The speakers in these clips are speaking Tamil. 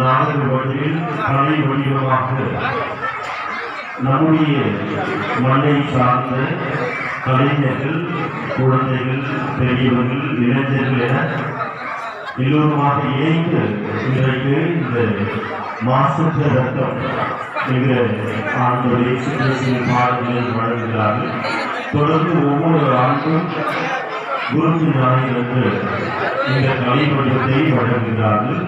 நாடக வடிவில் கலை வடிவமாக நம்முடைய மண்ணை சார்ந்த கலைஞர்கள் குழந்தைகள் பெரியவர்கள் இளைஞர்கள் என எல்லோருமாக இணைந்து இன்றைக்கு இந்த மாசற்ற ரத்தம் என்ற ஆண்டுடைய சிறுசிறு பாடல்களை வழங்குகிறார்கள். தொடர்ந்து ஒவ்வொரு ஆண்டும் குருத்து ஞாயிறு இந்த கலை வடிவத்தை வழங்குகிறார்கள்.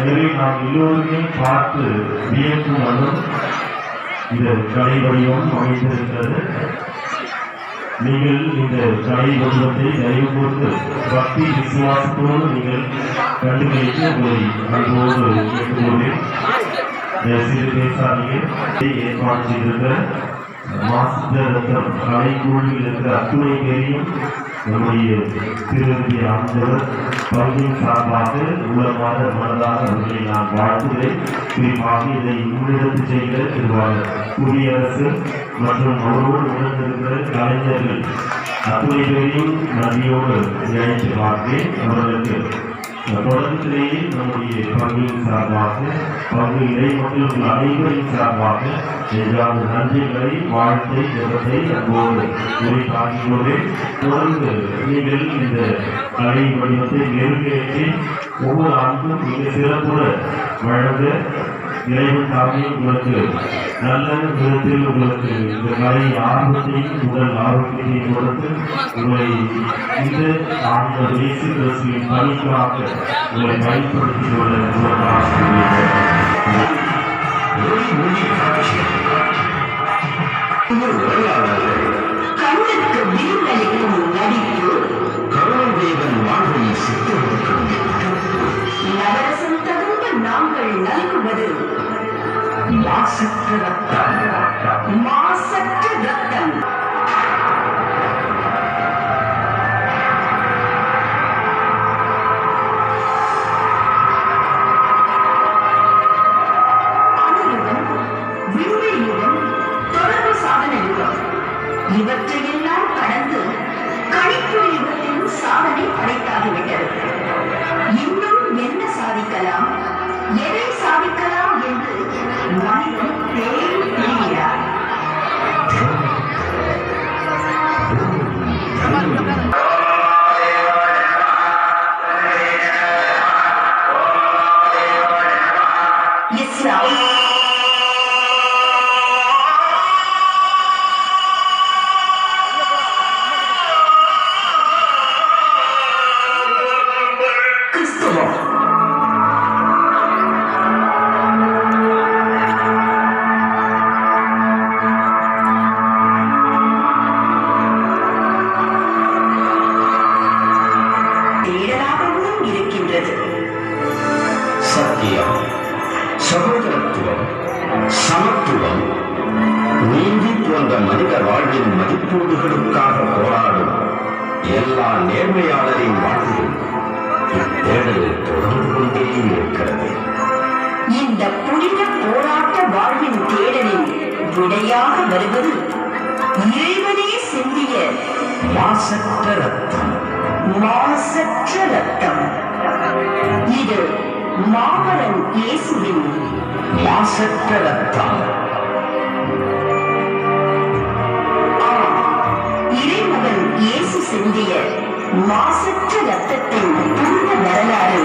எனவே நாம் எல்லோருமே பார்த்து வியக்கும் வண்ணம் இந்த கலை வடிவம் அமைந்திருக்கிறது. நீங்கள் இந்த கலை வடிவத்தை நிறைவு கொடுத்து பக்தி விசுவாசத்தோடு நீங்கள் கண்டுபிடித்து உங்களை அன்போடு கேட்டுக்கொண்டேன் சிறு பேசாதீங்க. ஏற்பாடு செய்திருக்கிற மாஸ்டர் ரத்தம் கலை குழுவில் இருக்கிற அத்துணை பேரையும் நம்முடைய திருவதி ஆண்டவர் பகுதியின் சார்பாக உள்ளமாக மனதாக அவர்களை நான் வாழ்த்துகிறேன். குறிப்பாக இதை முன்னெடுத்து செய்கிற திருவாளர் குடியரசு மற்றும் அவரோடு உணர்ந்திருக்கிற கலைஞர்கள் அத்துணை பேரையும் நன்றியோடு நினைத்து பார்க்கிறேன் அவர்களுக்கு தொடர்பிலேயே நம்முடைய பங்குயின் சார்பாக பங்கு இடைமக்கள் அனைவரின் சார்பாக ஏதாவது நன்றிகளை வாழ்த்தை ஜெபத்தை அன்போடு உரைத்தாகியோடு தொடர்ந்து நீங்கள் இந்த கலை வடிவத்தை நெருங்கேற்றி ஒவ்வொரு ஆண்டும் மிக சிறப்புற வழங்க இறைவன் தாமே உங்களுக்கு நல்ல விதத்தில் உங்களுக்கு இந்த மலை ஆர்வத்தையும் உடல் ஆரோக்கியத்தையும் கொடுத்து உங்களை இந்த ஆண்ட இயேசு கிறிஸ்துவின் பணிக்காக உங்களை பயன்படுத்திக் கொள்ள உங்களுக்கு ஆசிரியர் நாங்கள் நல்குவது மாசற்ற ரத்தம். மாசற்ற ரத்தம். yourself. மதிப்பீடுகளுக்காக போராடும் எல்லா நேர்மையாளரின் வாழ்விலும் இத்தேடல் தொடர்ந்து கொண்டே இருக்கிறது. இந்த புனித போராட்ட வாழ்வின் தேடலில் விடையாக வருவது இறைவனே சிந்திய மாசற்ற ரத்தம். மாசற்ற ரத்தம். இது மாபரன் இயேசுவின் மாசற்ற ரத்தம். சிந்திய மாசற்ற ரத்தத்தின் புனித வரலாறு.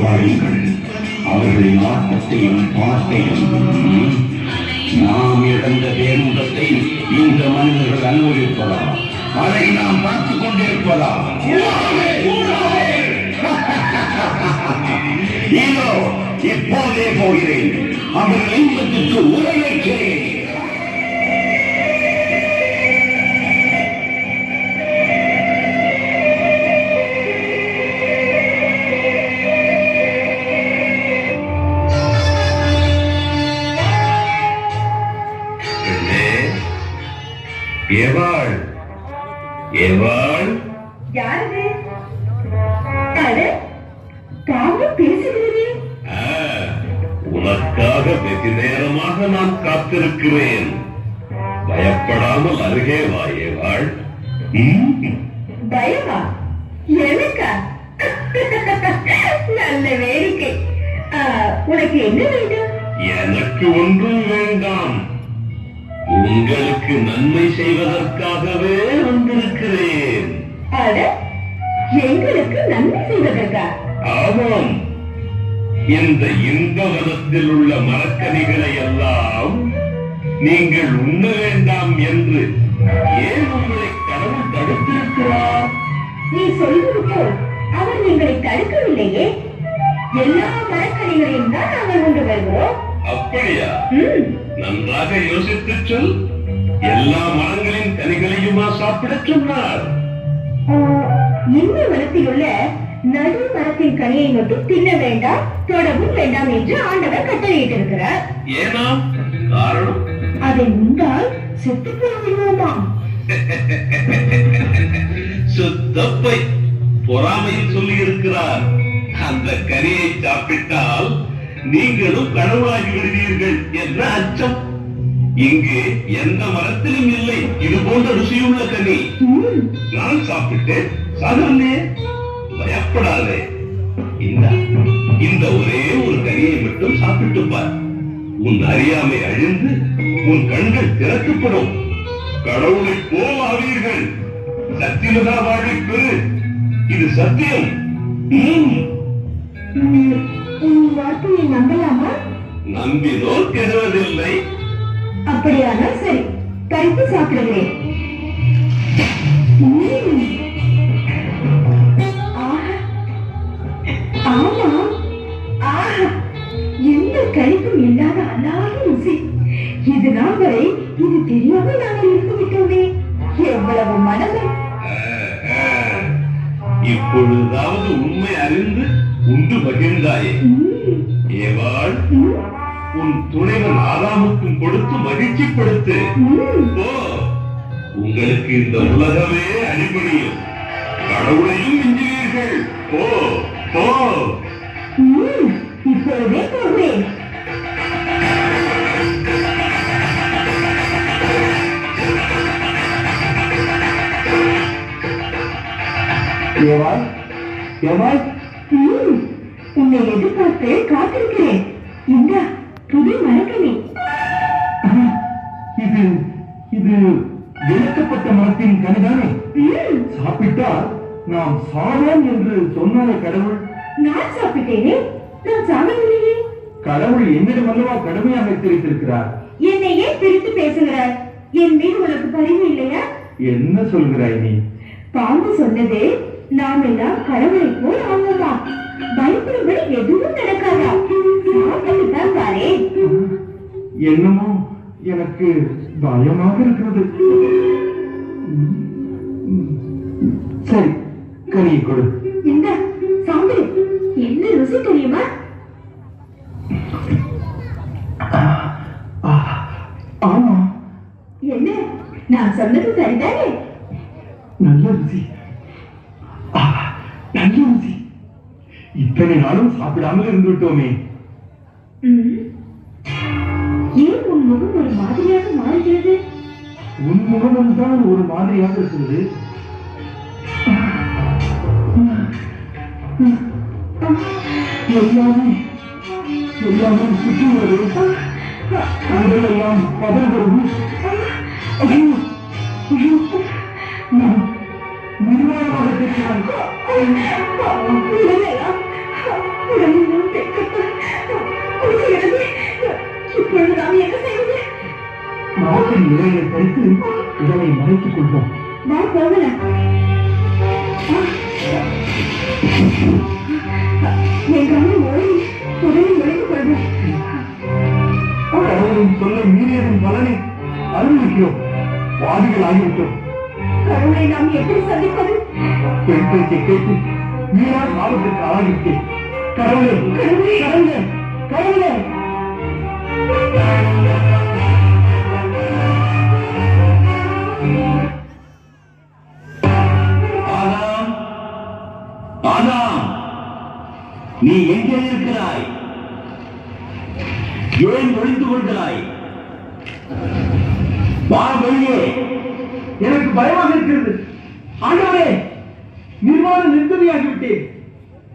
பாருங்கள் அவர்களின் ஆட்டத்தையும் பாட்டையும் நாம் இழந்த பேருந்தத்தை இந்த மனிதர்கள் அனுபவிப்பதா? அதை நாம் பார்த்துக் கொண்டிருப்பதா? இதோ இப்போதே போகிறேன். அவர்கள் இன்பத்திற்கு உரையேற்றேன் நான் காத்திருக்கிறேன் பயப்படாமல் அருகே வா ஏவாள் ம், பயமா? எனக்கா? நல்ல வேடிக்கை. உனக்கு என்ன வேண்டும்? எனக்கு ஒன்றும் வேண்டாம். உங்களுக்கு நன்மை செய்வதற்காகவே வந்திருக்கிறேன். எங்களுக்கு நன்மை செய்வதற்கா? ஆமாம். இந்த இன்ப வனத்தில் உள்ள மரக்கனிகளை எல்லாம் நீங்கள் உண்ண வேண்டாம் என்று ஏன் உங்களை கடவுள் தடுத்திருக்கிறார்? நீ சொல்வது போல் அவர் எங்களை தடுக்கவில்லையே. எல்லா மரக்கனிகளையும் தான் நாங்கள் உண்டு வருகிறோம். அப்படியா? நன்றாக யோசித்துச் சொல். எல்லா மரங்களின் கனிகளையுமா சாப்பிடச் சொன்னார்? இந்த மரத்தில் உள்ள நடு மரத்தின் கனியை மட்டும் தின்ன வேண்டாம் தொடவும் வேண்டாம் என்று ஆண்டவர் கட்டளையிட்டிருக்கிறார். ஏனா காரணம் அதை உண்டால் செத்து போய்விடுவோமாம் சுத்தப்பை பொறாமையில் சொல்லி இருக்கிறார் அந்த கனியை சாப்பிட்டால் நீங்களும் கடவுளாகி விடுவீர்கள் என்ற அச்சம். இங்கு எந்த மரத்திலும் இல்லை. இது போன்ற ருசியுள்ள கனி. நான் சாப்பிட்டேன். சாகலே பயப்படாதே. இந்த இந்த ஒரே ஒரு கனியை மட்டும் சாப்பிட்டு பார். உன் அறியாமை அழிந்து உன் கண்கள் திறக்கப்படும். கடவுளை போவாவீர்கள் சத்தியமதா வாழை பெறு. இது சத்தியம். வார்த்தையை நம்பலாமா? நம்பினோர் கெடுவதில்லை. அப்படியானால் சரி பறித்து சாப்பிடுகிறேன். எந்த கழிப்பும் இல்லாத அல்லாத ருசி இது நாள் வரை இது தெரியாமல் நாங்கள் இருந்து விட்டோமே எவ்வளவு மனதம். இப்பொழுதாவது உண்மை அறிந்து உண்டு மகிழ்ந்தாயே. ம், ஏவாள் உன் துணைவன் ஆதாமுக்கும் கொடுத்து மகிழ்ச்சிப்படுத்து. உங்களுக்கு இந்த உலகமே அடிபணியும். கடவுளையும் மிஞ்சுவீர்கள். போ போ. இப்பொழுதே கூறுவேன் உன்னை எதிர்பார்த்து காத்திருக்கிறேன் இந்த புது மரக்கணி இது இது வெளுக்கப்பட்ட மரத்தின் கனிதானே சாப்பிட்டால் நாம் சாவோம் என்று சொன்னாரே கடவுள் நான் சாப்பிட்டேனே கடவுள் என்னிடம் அல்லவா கடுமையாக எச்சரித்திருக்கிறார்? என்னை ஏன் பிரித்து பேசுகிறாய்? என் மீது உனக்கு பரிவு இல்லையா? என்ன சொல்கிறாய் நீ? பாம்பு சொன்னது நாம் எல்லாம் கடவுளை போல் ஆகுமா பயப்படும்படி எதுவும் நடக்காதா? சாப்பிட்டு தான் பாரே என்னமோ எனக்கு பயமாக இருக்கிறது. சரி கனியை கொடு. இந்த. என்ன ருசி தெரியுமா? ஆ, ஆமா. என்ன? நான் சொன்னது சரிதானே? நல்ல ருசி. ஆ, நல்ல ருசி. இத்தனை நாளும் சாப்பிடாமல் இருந்து விட்டோமே. ஏன் உன் முகம் ஒரு மாதிரியாக மாறுகிறது? உன் முகமும் தான் ஒரு மாதிரியாக இருக்கிறது. எல்லாமே எல்லாமே சுற்றி வருது உடல் எல்லாம் பதறுகிறது ஐயோ ஐயோ நான் நிர்வாணமாக இருக்கிறேன் உடனெல்லாம் இலையை பறித்து இதனை மறைத்துக் கொள்வோம். நான் போகல அனுபவிக்கிறோம் வாதிகள் ஆகிவிட்டோம். கடவுளை நாம் எப்படி சந்திப்பது? பெண் பேச்சை கேட்டு மீறா சாபத்திற்கு ஆளாகிவிட்டேன். கடவுளே கடவுளே கடவுளே! கடவுளே நீ எங்கே இருக்கிறாய்? ஏன் ஒழிந்து கொள்கிறாய்? வா வெளியே எனக்கு பயமாக இருக்கிறது. ஆண்டவரே நிர்வாண நிர்கதியாகிவிட்டேன்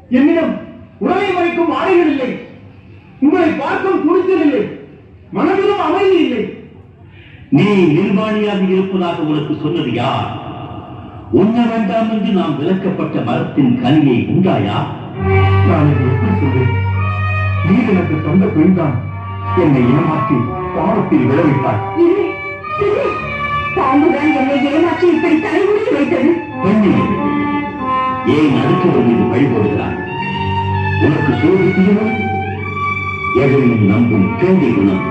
என்னிடம் உணவை மறைக்கும் ஆடைகள் இல்லை. உங்களை பார்க்கும் குடிச்சல் இல்லை. மனதிலும் அமைதி இல்லை. நீ நிர்வாணியாக இருப்பதாக உனக்கு சொன்னது யார்? உண்ண வேண்டாம் என்று நாம் விளக்கப்பட்ட மரத்தின் கனியை உண்டாயா? நான் எப்படி சொல்வேன்? நீ எனக்கு தந்த பெண்தான். என்னை ஏமாற்றி பாவத்தில் விளைவித்தார் பாம்புதான் என்னை ஏமாற்றி இப்படி தலைமுடி வைத்தது. ஏன் அடுத்தவர் மீது வழிபடுகிறாய் உனக்கு சோதித்தீர்கள் எதையும் நம்பும் கேள்வி குணம்.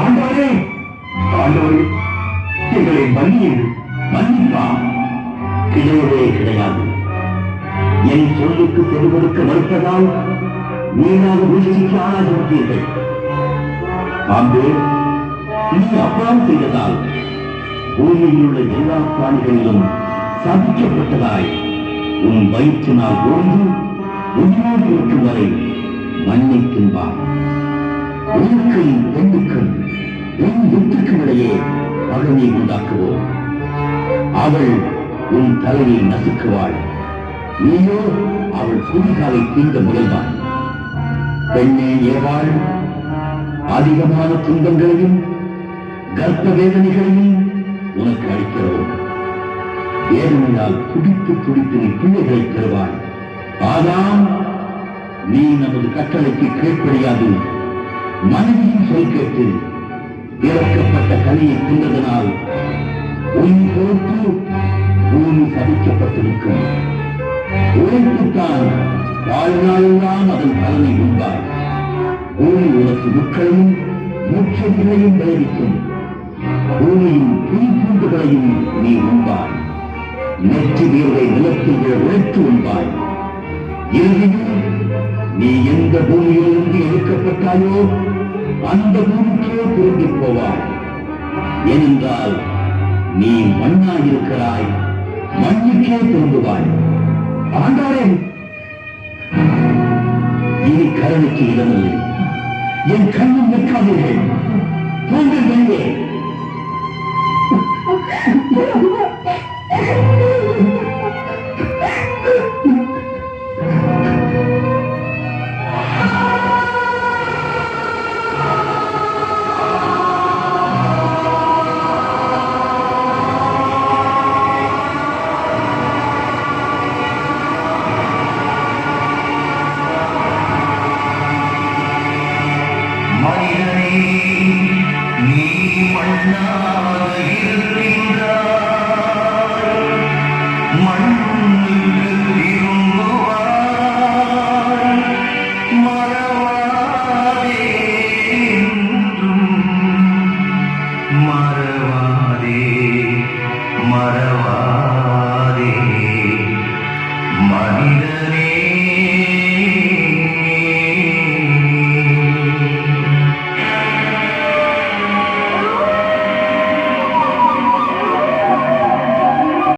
ஆண்டவரே ஆண்டவரே எங்களை மன்னியும் மன்னிப்பா. கிடையவே கிடையாது. என் சொல்லுக்கு செவிகொடுக்க மறுத்ததால் வீணாக வீழ்ச்சிக்கு ஆளாகிவிட்டீர்கள் பாம்பு நீ அப்பால் செய்ததால் பூமியில் உள்ள எல்லா பிராணிகளிலும் சபிக்கப்பட்டதாய் உன் வயிற்றினால் ஓய்ந்து உயிரோடு இருக்கும் வரை மண்ணை தின்பார் உயிருக்கும் பெண்ணுக்கும் உன் வித்துக்கும் இடையே பகமை உண்டாக்குவோம். அவள் உன் தலையை நசுக்குவாள். நீயோ அவள் குதிகாலை தீண்ட முயல்வாள். பெண்ணே ஏவாள் அதிகமான துன்பங்களையும் கர்ப்ப வேதனைகளையும் உனக்கு அளிக்கிறோம். வேதனையால் துடித்து துடித்து நீ பிள்ளைகளை பெறுவாய். ஆதாம் நீ நமது கட்டளைக்கு கீழ்ப்படியாது. மனைவியின் சொல் கேட்டு இறக்கப்பட்ட கனியை தின்றதனால் உன் பொறுப்பு பூமி சபிக்கப்பட்டிருக்கும். உழைப்புத்தான் வாழ்நாளெல்லாம் அதன் பலனை உண்பாய் பூமி உனக்கு முட்களையும் மூச்சடிகளையும் விளைவிக்கும். பூமியின் புல்பூண்டுகளையும் நீ உண்பாய். நெற்றி வீரை நிலத்தில் உழைத்து உண்பாய். இறுதியும் நீ எந்த பூமியிலிருந்து எடுக்கப்பட்டாயோ அந்த பூமிக்கே திரும்பி போவாய். ஏனென்றால் நீ மண்ணாயிருக்கிறாய் மண்ணுக்கே திரும்புவாய். ஆண்டாரே இனி கரணுக்கு இடமில்லை. என் கண்ணும் நிற்காதீர்கள். தூங்கள் வெளியே. நீ மண்ணாக